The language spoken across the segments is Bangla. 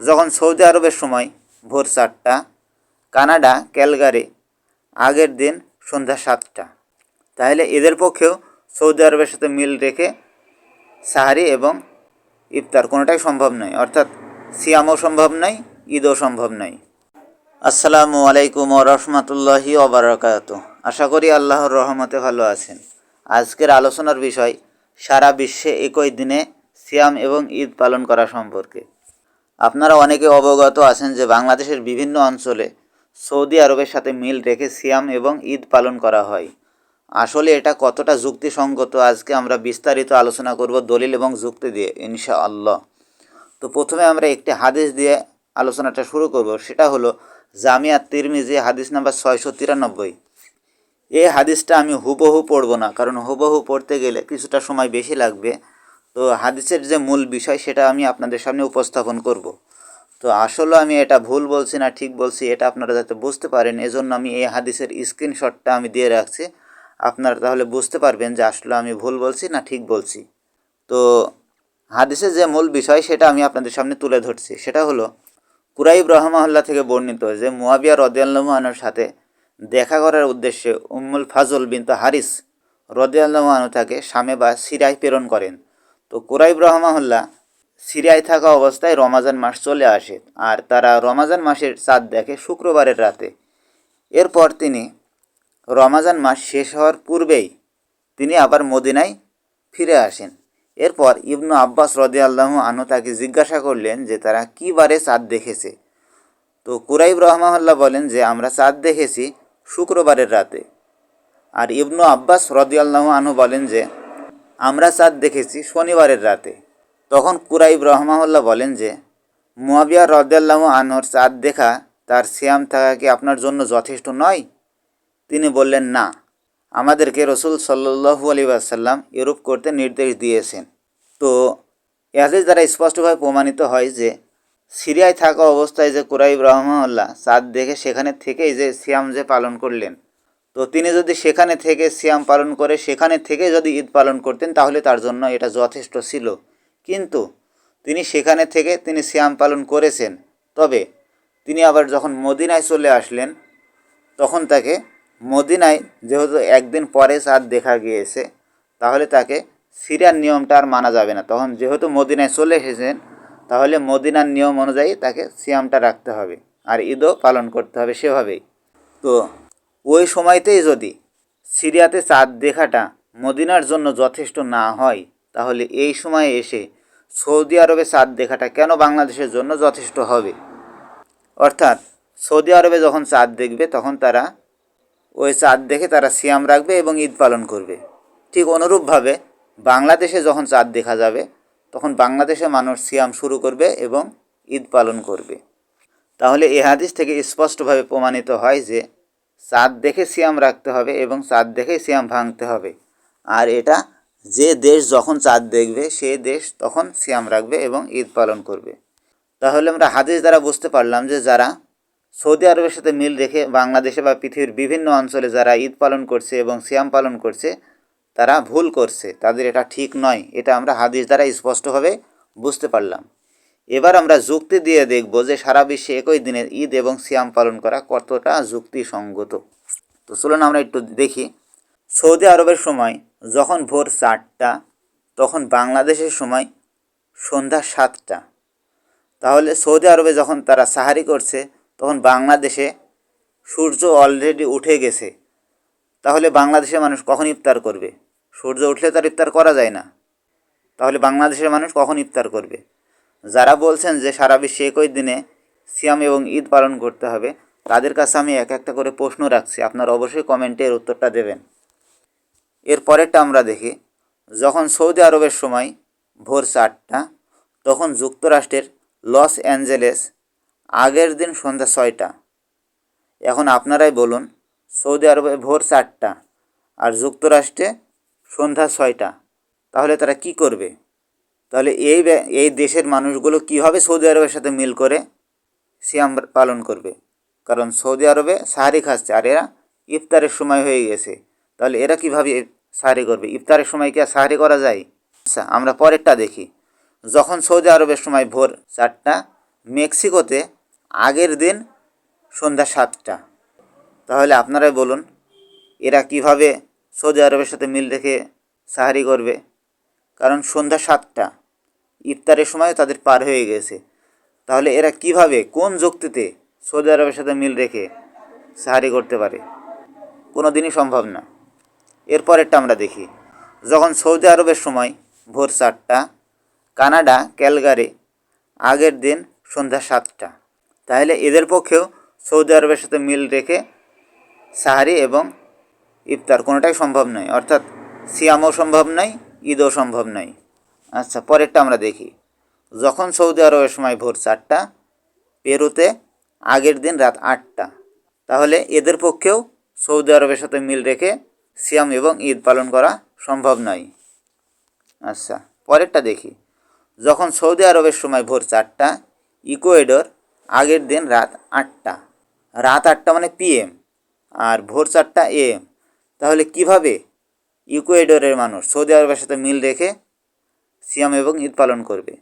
যখন সৌদি আরবের সময় ভোর চারটা, কানাডা, ক্যালগারি, আগের দিন সন্ধ্যা সাতটা। তাহলে এদের পক্ষেও সৌদি আরবের সাথে মিল রেখে সাহারি এবং ইফতার কোনোটাই সম্ভব নয়, অর্থাৎ সিয়ামও সম্ভব নয়, ঈদও সম্ভব নয়। আসসালামু আলাইকুম রহমতুল্লাহি ওবরাকাত আশা করি আল্লাহর রহমতে ভালো আছেন। আজকের আলোচনার বিষয়, সারা বিশ্বে একই দিনে সিয়াম এবং ঈদ পালন করা সম্পর্কে। আপনারা অনেকে অবগত আছেন যে বাংলাদেশের বিভিন্ন অঞ্চলে সৌদি আরবের সাথে মিল রেখে সিয়াম এবং ঈদ পালন করা হয়। আসলে এটা কতটা যুক্তিসঙ্গত আজকে আমরা বিস্তারিত আলোচনা করব দলিল এবং যুক্তি দিয়ে ইনশা আল্লাহ তো প্রথমে আমরা একটি হাদিস দিয়ে আলোচনাটা শুরু করব, সেটা হলো জামিয়া তিরমিজি, হাদিস নাম্বার ছয়শো তিরানব্বই। এই হাদিসটা আমি হুবহু পড়ব না, কারণ হুবহু পড়তে গেলে কিছুটা সময় বেশি লাগবে। তো হাদিসের যে মূল বিষয় সেটা আমি আপনাদের সামনে উপস্থাপন করব। তো আসলে আমি এটা ভুল বলছি না, ঠিক বলছি, এটা আপনারা যাতে বুঝতে পারেন, এজন্য আমি এই হাদিসের স্ক্রিনশটটা আমি দিয়ে রাখছি। আপনারা তাহলে বুঝতে পারবেন যে আসলে আমি ভুল বলছি না ঠিক বলছি। তো হাদিসের যে মূল বিষয় সেটা আমি আপনাদের সামনে তুলে ধরছি, সেটা হলো কুরাইব রহমাল্লাহ থেকে বর্ণিত যে মুয়াবিয়া রদিয়াল্লাহানোর সাথে দেখা করার উদ্দেশ্যে উম্মুল ফাজল বিন্ত হারিস রদিয়াল্লাহানু তাকে শামে বা সিরায় প্রেরণ করেন। তো কুরাইব রহমাহুল্লাহ সিরিয়ায় থাকা অবস্থায় রমাজান মাস চলে আসে আর তারা রমাজান মাসের চাঁদ দেখে শুক্রবারের রাতে। এরপর তিনি রমাজান মাস শেষ হওয়ার পূর্বেই তিনি আবার মদিনায় ফিরে আসেন। এরপর ইবনু আব্বাস রদি আল্লাহ আনু তাকে জিজ্ঞাসা করলেন যে, তারা কী বারে চাঁদ দেখেছে? তো কুরাইব রহমাল্লাহ বলেন যে, আমরা চাঁদ দেখেছি শুক্রবারের রাতে। আর ইবনু আব্বাস রদি আল্লাহ আনু বলেন যে আমরা চাঁদ দেখেছি শনিবারের রাতে। তখন কুরাইব রহমাউল্লাহ বলেন যে, মুয়াবিয়া রদাল্লাহ আনহর চাঁদ দেখা তার সিয়াম থাকা কি আপনার জন্য যথেষ্ট নয়? তিনি বললেন, না। আমাদেরকে রসুল সাল্লু আলী আসাল্লাম এরূপ করতে নির্দেশ দিয়েছেন। তো এতে দ্বারা স্পষ্টভাবে প্রমাণিত হয় যে, সিরিয়ায় থাকা অবস্থায় যে কুরাইব রহমাউল্লাহ চাঁদ দেখে সেখানে থেকেই যে সিয়াম যে পালন করলেন তো তিনি যদি সেখানে থেকে সিয়াম পালন করে, সেখানে থেকে যদি ঈদ পালন করতেন, তাহলে তার জন্য এটা যথেষ্ট ছিল। কিন্তু তিনি সেখানে থেকে তিনি সিয়াম পালন করেছেন। তবে তিনি আবার যখন মদিনায় চলে আসলেন, তখন তাকে মদিনায় যেহেতু একদিন পরে চাঁদ দেখা গিয়েছে, তাহলে তাকে সিরিয়ার নিয়মটা আর মানা যাবে না। তখন যেহেতু মদিনায় চলে এসেছেন, তাহলে মদিনার নিয়ম অনুযায়ী তাকে সিয়ামটা রাখতে হবে, আর ঈদও পালন করতে হবে সেভাবেই। তো ওই সময়তেই যদি সিরিয়াতে চাঁদ দেখাটা মদিনার জন্য যথেষ্ট না হয়, তাহলে এই সময়ে এসে সৌদি আরবে চাঁদ দেখাটা কেন বাংলাদেশের জন্য যথেষ্ট হবে? অর্থাৎ সৌদি আরবে যখন চাঁদ দেখবে, তখন তারা ওই চাঁদ দেখে তারা সিয়াম রাখবে এবং ঈদ পালন করবে। ঠিক অনুরূপভাবে বাংলাদেশে যখন চাঁদ দেখা যাবে, তখন বাংলাদেশে মানুষ সিয়াম শুরু করবে এবং ঈদ পালন করবে। তাহলে এ হাদিস থেকে স্পষ্টভাবে প্রমাণিত হয় যে চাঁদ দেখে সিয়াম রাখতে হবে এবং চাঁদ দেখে সিয়াম ভাঙতে হবে। আর এটা যে দেশ যখন চাঁদ দেখবে, সে দেশ তখন সিয়াম রাখবে এবং ঈদ পালন করবে। তাহলে আমরা হাদিস দ্বারা বুঝতে পারলাম যে যারা সৌদি আরবের সাথে মিল রেখে বাংলাদেশে বা পৃথিবীর বিভিন্ন অঞ্চলে যারা ঈদ পালন করছে এবং সিয়াম পালন করছে, তারা ভুল করছে। তাদের এটা ঠিক নয়। এটা আমরা হাদিস দ্বারা স্পষ্টভাবে বুঝতে পারলাম। এবার আমরা যুক্তি দিয়ে দেখব যে সারা বিশ্বে একই দিনের ঈদ এবং সিয়াম পালন করা কতটা যুক্তিসঙ্গত। তো চলুন আমরা একটু দেখি। সৌদি আরবের সময় যখন ভোর চারটা, তখন বাংলাদেশের সময় সন্ধ্যা সাতটা। তাহলে সৌদি আরবে যখন তারা সাহারি করছে, তখন বাংলাদেশে সূর্য অলরেডি উঠে গেছে। তাহলে বাংলাদেশের মানুষ কখন ইফতার করবে? সূর্য উঠলে তার ইফতার করা যায় না। তাহলে বাংলাদেশের মানুষ কখন ইফতার করবে? যারা বলছেন যে সারা বিশ্বে একই দিনে সিয়াম এবং ঈদ পালন করতে হবে, তাদের কাছে আমি এক একটা করে প্রশ্ন রাখছি। আপনারা অবশ্যই কমেন্টে এর উত্তরটা দেবেন। এর পরেরটা আমরা দেখি। যখন সৌদি আরবের সময় ভোর চারটা, তখন যুক্তরাষ্ট্রের লস অ্যাঞ্জেলেস আগের দিন সন্ধ্যা ছয়টা। এখন আপনারাই বলুন, সৌদি আরবে ভোর চারটা আর যুক্তরাষ্ট্রে সন্ধ্যা ছয়টা। তাহলে তারা কি করবে? তাহলে এই এই দেশের মানুষগুলো কীভাবে সৌদি আরবের সাথে মিল করে? সিয়াম পালন করবে। কারণ সৌদি আরবে সাহারি খাচ্ছে, আর এরা ইফতারের সময় হয়ে গেছে। তাহলে এরা কীভাবে সাহারি করবে? ইফতারের সময় কি আর সাহারি করা যায়? আচ্ছা আমরা পরেরটা দেখি। যখন সৌদি আরবের সময় ভোর চারটা, মেক্সিকোতে আগের দিন সন্ধ্যা সাতটা। তাহলে আপনারাই বলুন, এরা কীভাবে সৌদি আরবের সাথে মিল রেখে সাহারি করবে? কারণ সন্ধ্যা সাতটা। ইফতারের সময় তাদের পার হয়ে গেছে। তাহলে এরা কীভাবে, কোন যুক্তিতে সৌদি আরবের সাথে মিল রেখে সাহারি করতে পারে? কোনো দিনই সম্ভব না। এরপরেরটা আমরা দেখি। যখন সৌদি আরবের সময় ভোর চারটা, কানাডা, ক্যালগারি, আগের দিন সন্ধ্যা সাতটা। তাহলে এদের পক্ষেও সৌদি আরবের সাথে মিল রেখে সাহারি এবং ইফতার কোনোটাই সম্ভব নয়। অর্থাৎ সিয়ামও সম্ভব নয়, ঈদও সম্ভব নয়। আচ্ছা পরেরটা আমরা দেখি। যখন সৌদি আরবের সময় ভোর চারটা, পেরুতে আগের দিন রাত আটটা। তাহলে এদের পক্ষেও সৌদি আরবের সাথে মিল রেখে সিয়াম এবং ঈদ পালন করা সম্ভব নয়। আচ্ছা পরেরটা দেখি। যখন সৌদি আরবের সময় ভোর চারটা, ইকুয়েডর আগের দিন রাত আটটা। রাত আটটা মানে পিএম, আর ভোর চারটা এএম। তাহলে কীভাবে ইকুয়েডরের মানুষ সৌদি আরবের সাথে মিল রেখে সিয়াম এবং ঈদ পালন করবে।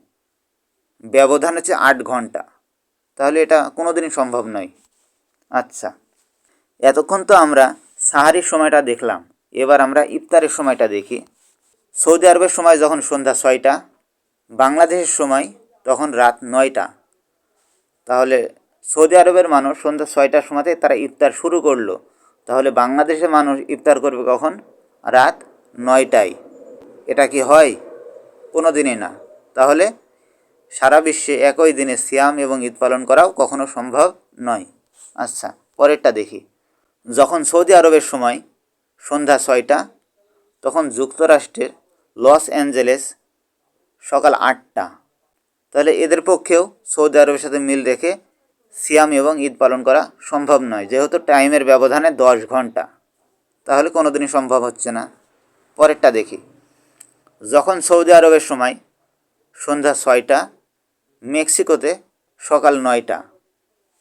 ব্যবধান হচ্ছে আট ঘণ্টা। তাহলে এটা কোনো দিনই সম্ভব নয়। আচ্ছা এতক্ষণ তো আমরা সাহারির সময়টা দেখলাম। এবার আমরা ইফতারের সময়টা দেখি। সৌদি আরবের সময় যখন সন্ধ্যা ছয়টা, বাংলাদেশের সময় তখন রাত নয়টা। তাহলে সৌদি আরবের মানুষ সন্ধ্যা ছয়টার সময়তে তারা ইফতার শুরু করল। তাহলে বাংলাদেশের মানুষ ইফতার করবে কখন? রাত নয়টায়। এটা কি হয়? কোনো দিনই না। তাহলে সারা বিশ্বে একই দিনে সিয়াম এবং ঈদ পালন করাও কখনো সম্ভব নয়। আচ্ছা পরেরটা দেখি। যখন সৌদি আরবের সময় সন্ধ্যা ছয়টা, তখন যুক্তরাষ্ট্রের লস অ্যাঞ্জেলেস সকাল আটটা। তাহলে এদের পক্ষেও সৌদি আরবের সাথে মিল রেখে সিয়াম এবং ঈদ পালন করা সম্ভব নয়, যেহেতু টাইমের ব্যবধানে দশ ঘণ্টা। তাহলে কোনো দিনই সম্ভব হচ্ছে না। পরেরটা দেখি। যখন সৌদি আরবের সময় সন্ধ্যা ছয়টা, মেক্সিকোতে সকাল নয়টা।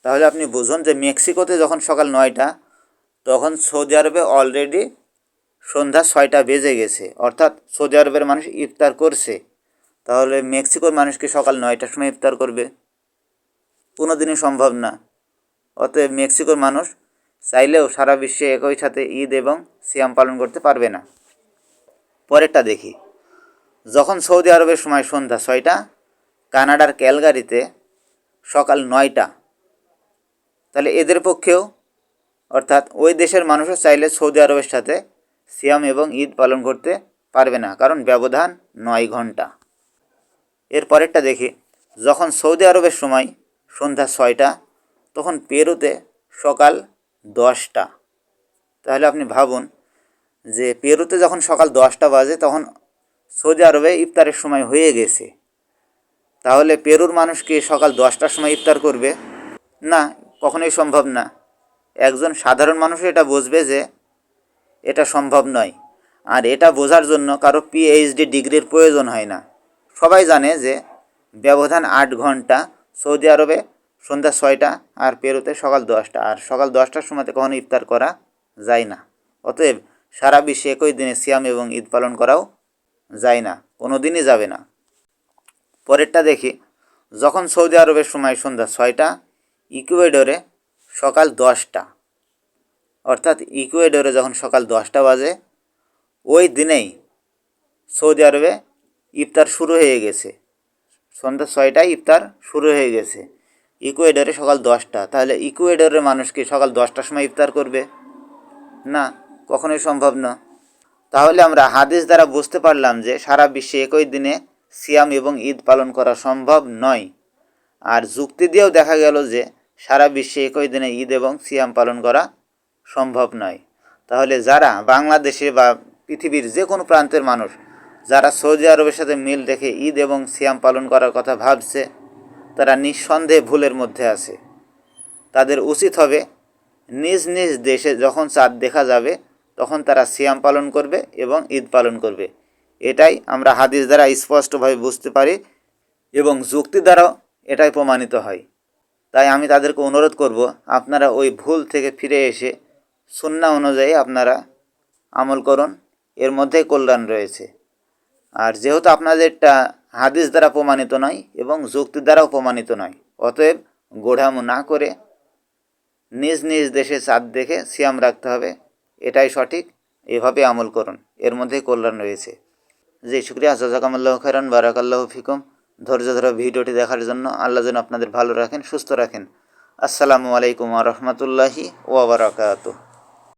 তাহলে আপনি বুঝুন যে মেক্সিকোতে যখন সকাল নয়টা, তখন সৌদি আরবে অলরেডি সন্ধ্যা ছয়টা বেজে গেছে। অর্থাৎ সৌদি আরবের মানুষ ইফতার করছে। তাহলে মেক্সিকোর মানুষ কি সকাল নয়টার সময় ইফতার করবে? কোনো দিনই সম্ভব না। অতএব মেক্সিকোর মানুষ চাইলেও সারা বিশ্বে একই সাথে ঈদ এবং সিয়াম পালন করতে পারবে না। পরেরটা দেখি। যখন সৌদি আরবের সময় সন্ধ্যা ছয়টা, কানাডার ক্যালগারিতে সকাল নয়টা। তাহলে এদের পক্ষেও, অর্থাৎ ওই দেশের মানুষও চাইলে সৌদি আরবের সাথে সিয়াম এবং ঈদ পালন করতে পারবে না, কারণ ব্যবধান নয় ঘণ্টা। এর পরেরটা দেখি, যখন সৌদি আরবের সময় সন্ধ্যা ছয়টা, তখন পেরুতে সকাল দশটা। তাহলে আপনি ভাবুন যে পেরুতে যখন সকাল দশটা বাজে, তখন সৌদি আরবে ইফতারের সময় হয়ে গেছে। তাহলে পেরুর মানুষ কি সকাল দশটার সময় ইফতার করবে? না, কখনোই সম্ভব না। একজন সাধারণ মানুষ এটা বুঝবে যে এটা সম্ভব নয়। আর এটা বোঝার জন্য কারও পিএইচডি ডিগ্রির প্রয়োজন হয় না। সবাই জানে যে ব্যবধান আট ঘণ্টা সৌদি আরবে সন্ধ্যা ছয়টা আর পেরুতে সকাল দশটা। আর সকাল দশটার সময়তে কখনো ইফতার করা যায় না। অতএব সারা বিশ্বে একই দিনে সিয়াম এবং ঈদ পালন করাও যায় না কোনো দিনই যাবে না। পরেরটা দেখি, যখন সৌদি আরবের সময় সন্ধ্যা ছয়টা, ইকুয়েডরে সকাল দশটা। অর্থাৎ ইকুয়েডরে যখন সকাল দশটা বাজে, ওই দিনেই সৌদি আরবে ইফতার শুরু হয়ে গেছে। সন্ধ্যা ছয়টায় ইফতার শুরু হয়ে গেছে। ইকুয়েডরে সকাল দশটা। তাহলে ইকুয়েডরের মানুষ কি সকাল দশটার সময় ইফতার করবে? না, কখনোই সম্ভব না। তাহলে আমরা হাদিস দ্বারা বুঝতে পারলাম যে সারা বিশ্বে একই দিনে সিয়াম এবং ঈদ পালন করা সম্ভব নয়। আর যুক্তি দিয়েও দেখা গেল যে সারা বিশ্বে একই দিনে ঈদ এবং সিয়াম পালন করা সম্ভব নয়। তাহলে যারা বাংলাদেশে বা পৃথিবীর যে কোনো প্রান্তের মানুষ, যারা সৌদি আরবের সাথে মিল রেখে ঈদ এবং সিয়াম পালন করার কথা ভাবছে, তারা নিঃসন্দেহে ভুলের মধ্যে আছে। তাদের উচিত হবে নিজ নিজ দেশে যখন চাঁদ দেখা যাবে তখন তারা সিয়াম পালন করবে এবং ঈদ পালন করবে। এটাই আমরা হাদিস দ্বারা স্পষ্টভাবে বুঝতে পারি এবং যুক্তি দ্বারাও এটাই প্রমাণিত হয়। তাই আমি তাদেরকে অনুরোধ করব, আপনারা ওই ভুল থেকে ফিরে এসে সুন্না অনুযায়ী আপনারা আমল করুন, এর মধ্যেই কল্যাণ রয়েছে। আর যেহেতু আপনাদেরটা হাদিস দ্বারা প্রমাণিত নয় এবং যুক্তি দ্বারাও প্রমাণিত নয়, অতএব গোড়ামো না করে নিজ নিজ দেশে চাঁদ দেখে সিয়াম রাখতে হবে। এটাই সঠিক, এভাবে আমল করুন। এর মধ্যেই কল্যাণ রয়েছে। জি, শুক্রিয়া। জাজাকামাল্লাহ খেরান বারাকাল্লাহ ফিকুম। ধৈর্য ধরে ভিডিওটি দেখার জন্য আল্লাহ যেন আপনাদের ভালো রাখেন, সুস্থ রাখেন। আসসালামু আলাইকুম রহমতুল্লাহি ওবরাকাতুহ